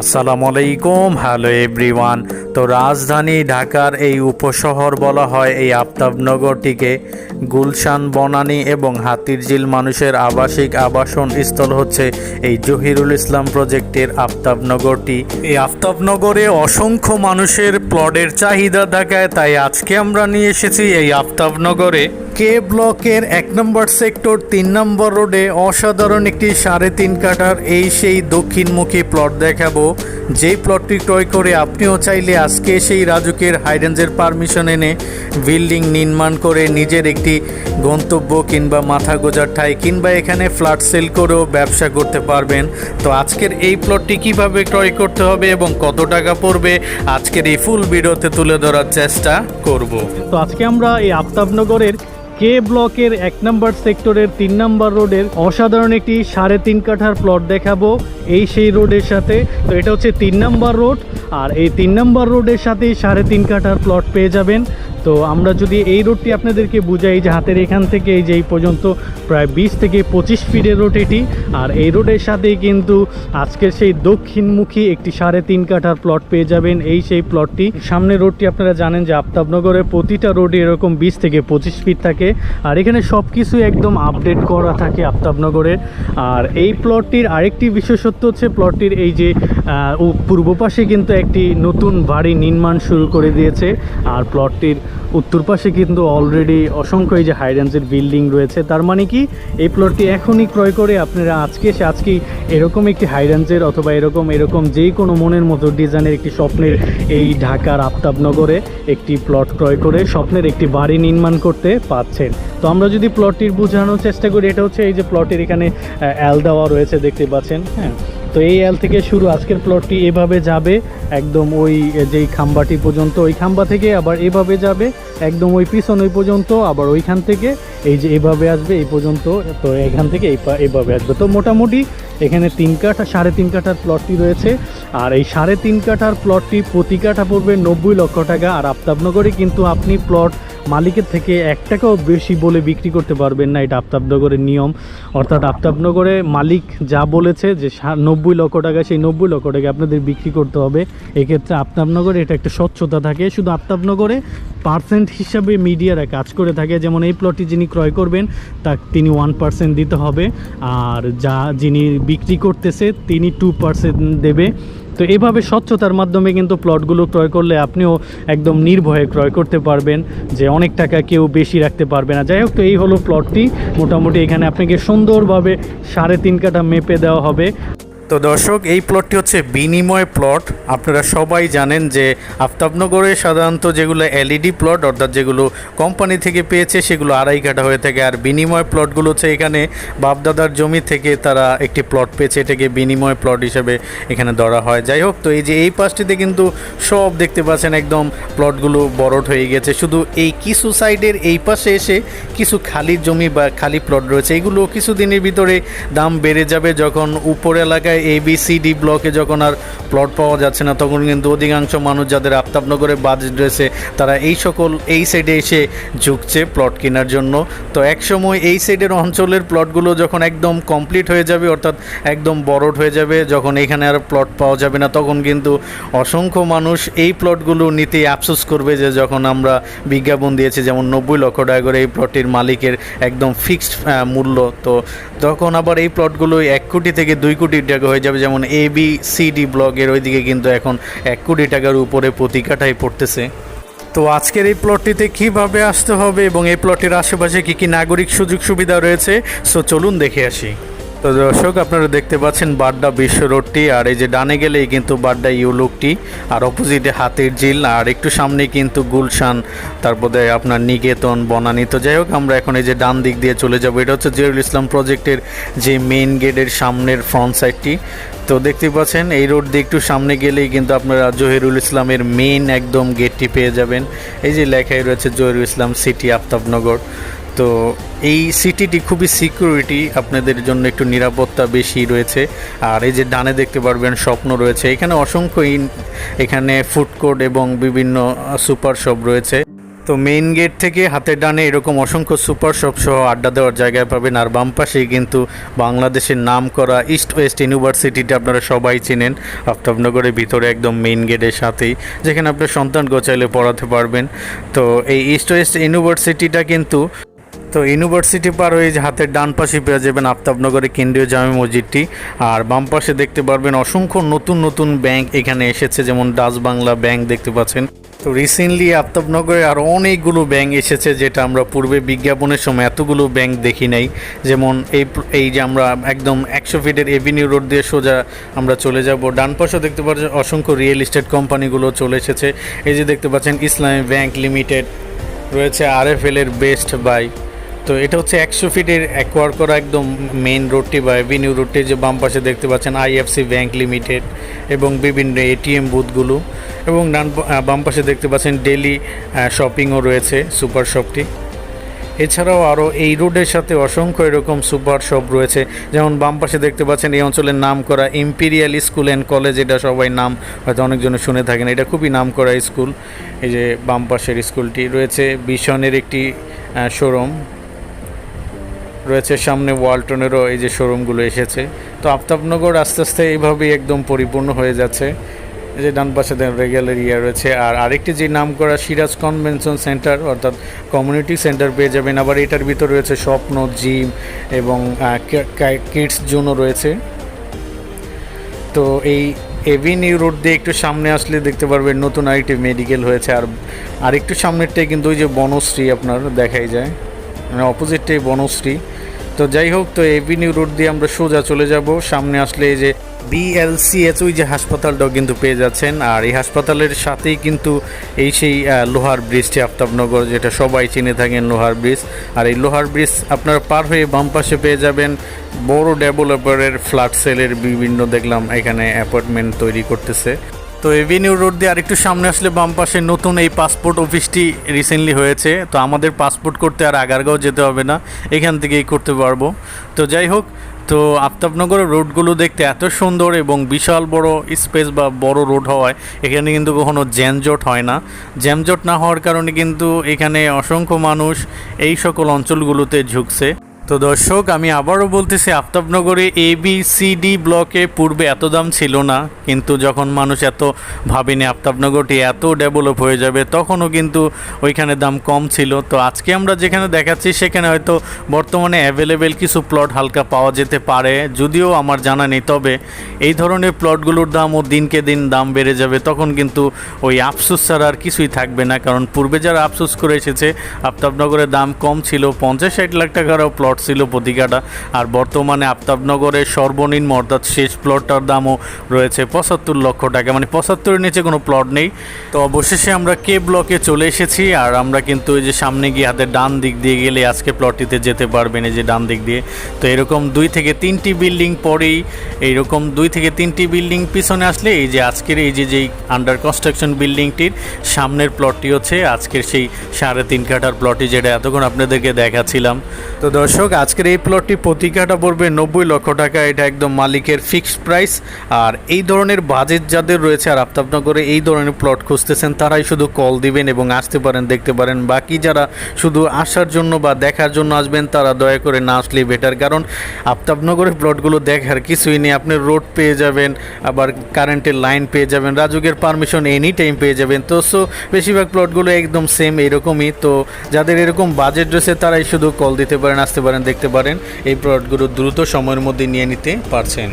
আসসালামু আলাইকুম। Hello everyone তো রাজধানী ঢাকার এই উপশহর বলা হয় এই আফতাবনগরটিকে গুলশান, বনানী এবং হাতিরঝিল মানুষের আবাসিক আবাসন স্থল হচ্ছে এই জহিরুল ইসলাম প্রজেক্টের আফতাবনগরটি। এই আফতাবনগরে অসংখ্য মানুষের প্লটের চাহিদা থাকায় তাই আজকে আমরা নিয়ে এসেছি এই আফতাবনগরে। কে ব্লকের এক নম্বর সেক্টর, তিন নম্বর রোডে অসাধারণ একটি সাড়ে তিন কাঠার এই সেই দক্ষিণমুখী প্লট দেখাবো। যেই প্লটটি ক্রয় করে আপনিও চাইলে আজকে সেই রাজুকের হাইরেঞ্জের পারমিশন এনে বিল্ডিং নির্মাণ করে নিজের একটি গন্তব্য কিংবা মাথা গোজার ঠাই কিংবা এখানে ফ্ল্যাট সেল করেও ব্যবসা করতে পারবেন। তো আজকের এই প্লটটি কীভাবে ক্রয় করতে হবে এবং কত টাকা পড়বে, আজকের এই ফুল ভিডিওতে তুলে ধরার চেষ্টা করব। তো আজকে আমরা এই আফতাবনগরের কে ব্লকের এক নম্বর সেক্টরের তিন নম্বর রোডের অসাধারণ একটি সাড়ে তিন কাঠার প্লট দেখাবো। এই সেই রোডের সাথে, তো এটা হচ্ছে তিন নম্বর রোড, আর এই তিন নম্বর রোডের সাথে সাড়ে তিন কাঠার প্লট পেয়ে যাবেন। তো আমরা যদি এই রোডটি আপনাদেরকে বুঝাই যে হাতের এখান থেকে এই যে এই পর্যন্ত প্রায় বিশ থেকে পঁচিশ ফিটের রোড এটি, আর এই রোডের সাথেই কিন্তু আজকের সেই দক্ষিণমুখী একটি সাড়ে তিন কাঠার প্লট পেয়ে যাবেন। এই সেই প্লটটি সামনে রোডটি আপনারা জানেন যে আফতাবনগরের প্রতিটা রোডে এরকম বিশ থেকে পঁচিশ ফিট থাকে, আর এখানে সব কিছু একদম আপডেট করা থাকে আফতাবনগরের। আর এই প্লটটির আরেকটি বিশেষত্ব হচ্ছে প্লটটির এই যে পূর্ব পাশে কিন্তু একটি নতুন বাড়ি নির্মাণ শুরু করে দিয়েছে, আর প্লটটির উত্তর পাশে কিন্তু অলরেডি অসংখ্য এই যে হাইরেঞ্জের বিল্ডিং রয়েছে, তার মানে কি এই প্লটটি এখনই ক্রয় করে আপনারা আজকে সে আজকেই এরকম একটি হাইরেঞ্জের অথবা এরকম এরকম যেই কোনো মনের মতো ডিজাইনের একটি স্বপ্নের এই ঢাকার আফতাবনগরে একটি প্লট ক্রয় করে স্বপ্নের একটি বাড়ি নির্মাণ করতে পাচ্ছেন তো আমরা যদি প্লটটির বোঝানোর চেষ্টা করি, এটা হচ্ছে এই যে প্লটের এখানে অ্যাল দেওয়া রয়েছে, দেখতে পাচ্ছেন হ্যাঁ। তো এই এল থেকে শুরু, আজকের প্লটটি এভাবে যাবে, একদম ওই যেই খাম্বাটি পর্যন্ত, ওই খাম্বা থেকে আবার এভাবে যাবে, একদম ওই পিছন ওই পর্যন্ত, আবার ওইখান থেকে, এই যে এভাবে আসবে, এই পর্যন্ত, তো এখান থেকে এই এভাবে আসবে। তো মোটামুটি এখানে তিন কাঠা, সাড়ে তিন কাঠার প্লটটি রয়েছে, আর এই সাড়ে তিন কাঠার প্লটটি প্রতি কাঠা পড়বে নব্বই লক্ষ টাকা, আর আফতাবনগরে কিন্তু আপনি প্লট মালিকের থেকে এক টাকাও বেশি বলে বিক্রি করতে পারবেন না। এটা আফতাবনগরের নিয়ম। অর্থাৎ আফতাবনগরে মালিক যা বলেছে যে নব্বই লক্ষ টাকা, সেই নব্বই লক্ষ টাকা আপনাদের বিক্রি করতে হবে। এক্ষেত্রে আফতাবনগরে এটা একটা স্বচ্ছতা থাকে। শুধু আফতাবনগরে পার্সেন্ট হিসাবে মিডিয়ারা কাজ করে থাকে। যেমন এই প্লটটি যিনি ক্রয় করবেন তা তিনি ওয়ান পার্সেন্ট দিতে হবে। আর যা যিনি বিক্রি করতেছে, তিনি টু পার্সেন্ট দেবে। তো এভাবে স্বচ্ছতার মাধ্যমে কিন্তু প্লটগুলো ক্রয় করলে আপনিও একদম নির্ভয়ে ক্রয় করতে পারবেন যে অনেক টাকা কেউ বেশি রাখতে পারবে না। যাই হোক, তো এই হলো প্লটটি। মোটামুটি এখানে আপনাকে সুন্দরভাবে সাড়ে তিন কাঠা মেপে দেওয়া হবে। তো দর্শক, এই প্লটটি হচ্ছে বিনিময় প্লট আপনারা সবাই জানেন যে আফতাবনগরে সাধারণত যেগুলো এলইডি প্লট অর্থাৎ যেগুলো কোম্পানি থেকে পেয়েছে, সেগুলো আড়াই কাঠা হয়ে থাকে। আর বিনিময় প্লটগুলো হচ্ছে এখানে বাপদাদার জমি থেকে তারা একটি প্লট পেয়েছে। এটাকে বিনিময় প্লট হিসেবে এখানে ধরা হয়। যাই হোক, তো এই যে এই পাশটিতে কিন্তু সব দেখতে পাচ্ছেন একদম প্লটগুলো বড়ট হয়ে গেছে। শুধু এই কিছু সাইডের এই পাশে এসে কিছু খালি জমি বা খালি প্লট রয়েছে। এগুলো কিছুদিনের ভিতরে দাম বেড়ে যাবে যখন উপর এলাকায় এ বি সি ডি ব্লকে যখন আর প্লট পাওয়া যাচ্ছে না, তখন কিন্তু অধিকাংশ মানুষ যাদের আফতাবনগরে বাজেট রয়েছে তারা এই সকল, এই সাইডে এসে ঝুঁকছে প্লট কেনার জন্য। তো একসময় এই সাইডের অঞ্চলের প্লটগুলো যখন একদম কমপ্লিট হয়ে যাবে, অর্থাৎ একদম বড়ট হয়ে যাবে, যখন এখানে আর প্লট পাওয়া যাবে না, তখন কিন্তু অসংখ্য মানুষ এই প্লটগুলো নিতে আফসোস করবে যে যখন আমরা বিজ্ঞাপন দিয়েছি, যেমন নব্বই লক্ষ টাকা করে এই প্লটটির মালিকের একদম ফিক্সড মূল্য। তো তখন আবার এই প্লটগুলো এক কোটি থেকে দুই কোটি টাকা হয়ে যাবে যেমন এ বি সি ডি ব্লকের ওইদিকে কিন্তু এখন এক কোটি টাকার উপরে প্রতি পড়তেছে। তো আজকের এই প্লটটিতে কীভাবে আসতে হবে এবং এই প্লটের আশেপাশে কী কী নাগরিক সুযোগ সুবিধা রয়েছে? সো চলুন দেখে আসি। তো দর্শক, আপনারা দেখতে পাচ্ছেন বাড্ডা বিশ্ব রোডটি, আর এই যে ডানে গেলেই কিন্তু বাড্ডা ইউলুকটি আর অপোজিটে হাতের ঝিল, আর একটু সামনে কিন্তু গুলশান, তারপরে আপনার নিকেতন, বনানী। তো যাই হোক, আমরা এখন এই যে ডান দিক দিয়ে চলে যাব। এটা হচ্ছে জহিরুল ইসলাম প্রজেক্টের যে মেইন গেটের সামনের ফ্রন্ট সাইডটি তো দেখতে পাচ্ছেন, এই রোড দিয়ে একটু সামনে গেলেই কিন্তু আপনারা জহিরুল ইসলামের মেইন একদম গেটটি পেয়ে যাবেন। এই যে লেখাই রয়েছে জহিরুল ইসলাম সিটি আফতাবনগর। তো এই সিটিটি খুবই সিকিউরিটি আপনাদের জন্য একটু নিরাপত্তা বেশি রয়েছে। আর এই যে ডানে দেখতে পারবেন, স্বপ্ন রয়েছে। এখানে অসংখ্য এখানে ফুড কোর্ট এবং বিভিন্ন সুপার শপ রয়েছে। তো মেইন গেট থেকে হাতের ডানে এরকম অসংখ্য সুপার শপ সহ আড্ডা দেওয়ার জায়গায় পাবেন। আর বাম পাশেই কিন্তু বাংলাদেশের নাম করা ইস্ট ওয়েস্ট ইউনিভার্সিটিটা আপনারা সবাই চেনেন। আফতাবনগরের ভিতরে একদম মেইন গেটের সাথেই, যেখানে আপনার সন্তান গোচাইলে পড়াতে পারবেন। তো এই ইস্ট ওয়েস্ট ইউনিভার্সিটিটা কিন্তু তো ইউনিভার্সিটি পার হয়ে হাতের ডান পাশে পেয়ে যাবেন আফতাবনগরের কেন্দ্রীয় জামে মসজিদটি। আর বাম পাশে দেখতে পারবেন অসংখ্য নতুন নতুন ব্যাংক এখানে এসেছে, যেমন ডাচ বাংলা ব্যাংক দেখতে পাচ্ছেন। তো রিসেন্টলি আফতাবনগরে আরও অনেকগুলো ব্যাংক এসেছে, যেটা আমরা পূর্বে বিজ্ঞাপনের সময় এতগুলো ব্যাংক দেখি নাই। যেমন এই এই যে আমরা একদম একশো ফিটের এভিনিউ রোড দিয়ে সোজা আমরা চলে যাব। ডান পাশেও দেখতে পাচ্ছেন অসংখ্য রিয়েল এস্টেট কোম্পানিগুলো চলে এসেছে। এই যে দেখতে পাচ্ছেন ইসলামী ব্যাংক লিমিটেড, রয়েছে আরএফএল এর বেস্ট বাই তো এটা হচ্ছে একশো ফিটের অ্যাকোয়ার করা একদম মেইন রোডটি বা এভিনিউ রোডটি যে বাম পাশে দেখতে পাচ্ছেন আইএফসি ব্যাংক লিমিটেড এবং বিভিন্ন এটিএম বুথগুলো এবং ডান বাম পাশে দেখতে পাচ্ছেন ডেলি শপিংও রয়েছে সুপার শপটি এছাড়াও আরও এই রোডের সাথে অসংখ্য এরকম সুপার শপ রয়েছে। যেমন বাম পাশে দেখতে পাচ্ছেন এই অঞ্চলের নাম করা ইম্পিরিয়াল স্কুল অ্যান্ড কলেজ এটা সবাই নাম হয়তো অনেকজনে শুনে থাকেন। এটা খুবই নাম করা স্কুল এই যে বাম পাশের স্কুলটি রয়েছে বিশনের একটি শোরুম রয়েছে সামনে ওয়ালটনেরও এই যে শোরুমগুলো এসেছে। তো আফতাবনগর আস্তে আস্তে এইভাবেই একদম পরিপূর্ণ হয়ে যাচ্ছে। যে ডান পাশে রেগাল এরিয়া রয়েছে। আর আরেকটি যে নাম করা সিরাজ কনভেনশন সেন্টার, অর্থাৎ কমিউনিটি সেন্টার পেয়ে যাবেন। আবার এটার ভিতর রয়েছে স্বপ্ন, জিম এবং কিডস জোনও রয়েছে। তো এই এভিনিউ রোড দিয়ে একটু সামনে আসলে দেখতে পারবেন নতুন আরেকটি মেডিকেল হয়েছে। আর আরেকটু সামনেরটাই কিন্তু ওই যে বনশ্রী আপনার দেখাই যায়। মানে অপোজিটটাই বনশ্রী। তো যাই হোক, তো এভিনিউ রোড দিয়ে আমরা সোজা চলে যাব। সামনে আসলে এই যে বিএলসিএচ ওই যে হাসপাতালটাও কিন্তু পেয়ে যাচ্ছেন। আর এই হাসপাতালের সাথেই কিন্তু এই সেই লোহার ব্রিজটি আফতাবনগর, যেটা সবাই চিনে থাকেন লোহার ব্রিজ আর এই লোহার ব্রিজ আপনারা পার হয়ে বাম পাশে পেয়ে যাবেন বড় ডেভেলপারের ফ্ল্যাট সেলের বিভিন্ন দেখলাম এখানে অ্যাপার্টমেন্ট তৈরি করতেছে। তো এভিনিউ রোড দিয়ে আরেকটু সামনে আসলে বাম পাশে নতুন এই পাসপোর্ট অফিসটি রিসেন্টলি হয়েছে। তো আমাদের পাসপোর্ট করতে আর আগারগাঁও যেতে হবে না, এখান থেকেই করতে পারব। তো যাই হোক, তো আফতাবনগরের রোডগুলো দেখতে এত সুন্দর এবং বিশাল বড় স্পেস বা বড় রোড হওয়ায়, এখানে কিন্তু কখনো জ্যামজট হয় না। জ্যামজট না হওয়ার কারণে কিন্তু এখানে অসংখ্য মানুষ এই সকল অঞ্চলগুলোতে ঝুঁকছে। তো দর্শক, আমি আবারও বলতেছি, আফতাবনগরে এ বি সি ডি ব্লকে পূর্বে এত দাম ছিল না। কিন্তু যখন মানুষ এত ভাবেনি আফতাবনগরটি এত ডেভেলপ হয়ে যাবে, তখনও কিন্তু ওইখানে দাম কম ছিল। তো আজকে আমরা যেখানে দেখাচ্ছি, সেখানে হয়তো বর্তমানে অ্যাভেলেবেল কিছু প্লট হালকা পাওয়া যেতে পারে। যদিও আমার জানা নেই, তবে এই ধরনের প্লটগুলোর দামও দিনকে দিন দাম বেড়ে যাবে, তখন কিন্তু ওই আফসোস ছাড়া আর কিছুই থাকবে না। কারণ পূর্বে যারা আফসোস করে এসেছে আফতাবনগরের দাম কম ছিল, পঞ্চাশ ষাট লাখ টাকারও প্লট ছিল প্রতিকাটা আর বর্তমানে আফতাবনগরের সর্বনিম্ন অর্থাৎ শেষ প্লটটার দামও রয়েছে পঁচাত্তর লক্ষ টাকা। মানে পঁচাত্তরের নিচে কোনো প্লট নেই। তো অবশেষে আমরা কে ব্লকে চলে এসেছি আর আমরা কিন্তু ওই যে সামনে গিয়ে হাতে ডান দিক দিয়ে গেলে আজকে প্লটটিতে যেতে পারবেন এই যে ডান দিক দিয়ে। তো এরকম দুই থেকে তিনটি বিল্ডিং পরেই এইরকম দুই থেকে তিনটি বিল্ডিং পিছনে আসলে এই যে আজকের এই যে যেই আন্ডার কনস্ট্রাকশন বিল্ডিংটির সামনের প্লটটি হচ্ছে আজকের সেই সাড়ে তিন কাঠার প্লটটি যেটা এতক্ষণ আপনাদেরকে দেখাচ্ছিলাম। তো দর্শক আজকের এই প্লটটি প্রতি কাঠা পড়বে নব্বই লক্ষ টাকা। এটা একদম মালিকের ফিক্সড প্রাইস। আর এই ধরনের বাজেট যাদের রয়েছে আর আফতাবনগরে এই ধরনের প্লট খুঁজতেছেন, তারাই শুধু কল দিবেন এবং আসতে পারেন, দেখতে পারেন। বাকি যারা শুধু আসার জন্য বা দেখার জন্য আসবেন, তারা দয়া করে না আসলেই বেটার কারণ আফতাবনগরের প্লটগুলো দেখার কিছুই নেই। আপনি রোড পেয়ে যাবেন, আবার কারেন্টের লাইন পেয়ে যাবেন, রাজুকের পারমিশন এনি টাইম পেয়ে যাবেন। তো, সো, বেশিরভাগ প্লটগুলো একদম সেম এরকমই। তো, যাদের এরকম বাজেট রয়েছে, তারাই শুধু কল দিতে পারেন, আসতে পারেন। দেখতে পারেন। এই প্রোডাক্টগুলো দ্রুত সময়ের মধ্যে নিয়ে নিতে পারছেন।